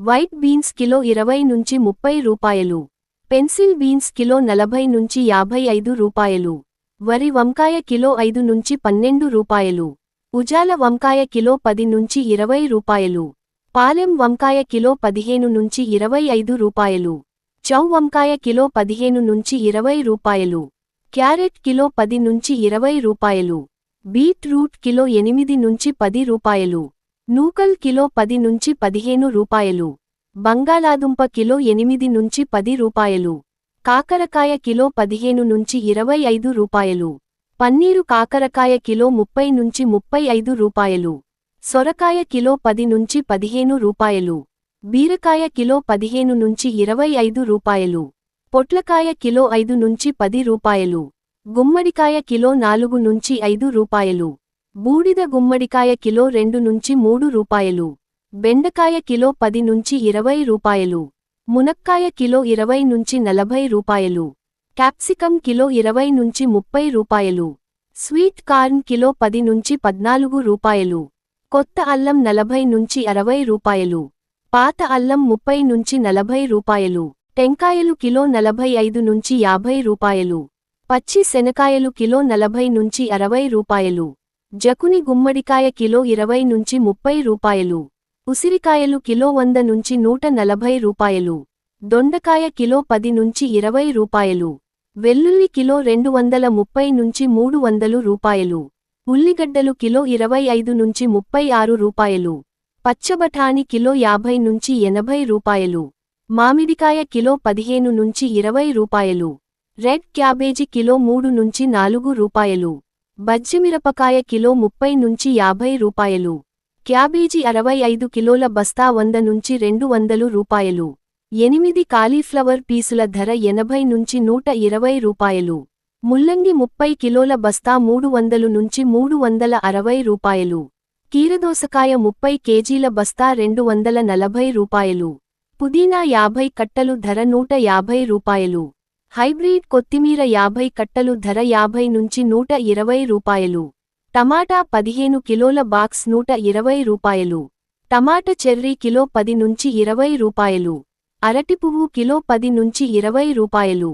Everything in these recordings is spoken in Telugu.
వైట్ బీన్స్ కిలో ఇరవై నుంచి ముప్పై రూపాయలు. పెన్సిల్ బీన్స్ కిలో నలభై నుంచి యాభై ఐదు రూపాయలు. వరి వంకాయ కిలో ఐదు నుంచి పన్నెండు రూపాయలు. ఉజాల వంకాయ కిలో పది నుంచి ఇరవై రూపాయలు. పాలెం వంకాయ కిలో పదిహేను నుంచి ఇరవై ఐదు రూపాయలు. చౌ వంకాయ కిలో పదిహేను నుంచి ఇరవై రూపాయలు. క్యారెట్ కిలో పది నుంచి ఇరవై రూపాయలు. బీట్రూట్ కిలో ఎనిమిది నుంచి పది రూపాయలు. నూకల్ కిలో పది నుంచి పదిహేను రూపాయలు. బంగాళాదుంప కిలో ఎనిమిది నుంచి పది రూపాయలు. కాకరకాయ కిలో పదిహేను నుంచి ఇరవై ఐదు రూపాయలు. పన్నీరు కాకరకాయ కిలో ముప్పై నుంచి ముప్పై ఐదు రూపాయలు. సొరకాయ కిలో పది నుంచి పదిహేను రూపాయలు. బీరకాయ కిలో పదిహేను నుంచి ఇరవై ఐదు రూపాయలు. పొట్లకాయ కిలో ఐదు నుంచి పది రూపాయలు. గుమ్మడికాయ కిలో నాలుగు నుంచి ఐదు రూపాయలు. బూడిద గుమ్మడికాయ కిలో రెండు నుంచి మూడు రూపాయలు. బెండకాయ కిలో పది నుంచి ఇరవై రూపాయలు. మునక్కాయ కిలో ఇరవై నుంచి నలభై రూపాయలు. క్యాప్సికం కిలో ఇరవై నుంచి ముప్పై రూపాయలు. స్వీట్ కార్న్ కిలో పది నుంచి పద్నాలుగు రూపాయలు. కొత్త అల్లం నలభై నుంచి అరవై రూపాయలు. పాత అల్లం ముప్పై నుంచి నలభై రూపాయలు. టెంకాయలు కిలో నలభై ఐదు నుంచి యాభై రూపాయలు. పచ్చి శనకాయలు కిలో నలభై నుంచి అరవై రూపాయలు. జకుని గుమ్మడికాయ కిలో ఇరవై నుంచి ముప్పై రూపాయలు. ఉసిరికాయలు కిలో వంద నుంచి నూట నలభై రూపాయలు. దొండకాయ కిలో పది నుంచి ఇరవై రూపాయలు. వెల్లుల్లి కిలో రెండు వందల ముప్పై నుంచి మూడు వందలు రూపాయలు. ఉల్లిగడ్డలు కిలో ఇరవై ఐదు నుంచి ముప్పై ఆరు రూపాయలు. పచ్చబఠాని కిలో యాభై నుంచి ఎనభై రూపాయలు. మామిడికాయ కిలో పదిహేను నుంచి ఇరవై రూపాయలు. రెడ్ క్యాబేజీ కిలో మూడు నుంచి నాలుగు రూపాయలు. బజ్జిమిరపకాయ కిలో ముప్పై నుంచి యాభై రూపాయలు. క్యాబేజీ అరవై ఐదు కిలోల బస్తా వంద నుంచి రెండు వందలు రూపాయలు. ఎనిమిది కాలీఫ్లవర్ పీసుల ధర ఎనభై నుంచి నూట ఇరవై రూపాయలు. ముల్లంగి ముప్పై కిలోల బస్తా మూడు వందలు నుంచి మూడు వందల అరవై రూపాయలు. కీరదోసకాయ ముప్పై కేజీల బస్తా రెండు వందల నలభై రూపాయలు. పుదీనా యాభై కట్టలు ధర నూట యాభై రూపాయలు. హైబ్రిడ్ కొత్తిమీర యాభై కట్టలు ధర యాభై నుంచి నూట ఇరవై రూపాయలు. టమాటా పదిహేను కిలోల బాక్స్ నూట ఇరవై రూపాయలు. టమాట చెర్రీ కిలో పది నుంచి ఇరవై రూపాయలు. అరటి పువ్వు కిలో పది నుంచి ఇరవై రూపాయలు.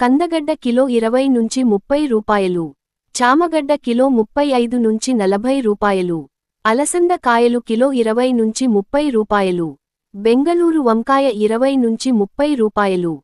కందగడ్డ కిలో ఇరవై నుంచి ముప్పై రూపాయలు. చామగడ్డ కిలో ముప్పై ఐదు నుంచి నలభై రూపాయలు. అలసంద కాయలు కిలో ఇరవై నుంచి ముప్పై రూపాయలు. బెంగళూరు వంకాయ ఇరవై నుంచి ముప్పై రూపాయలు.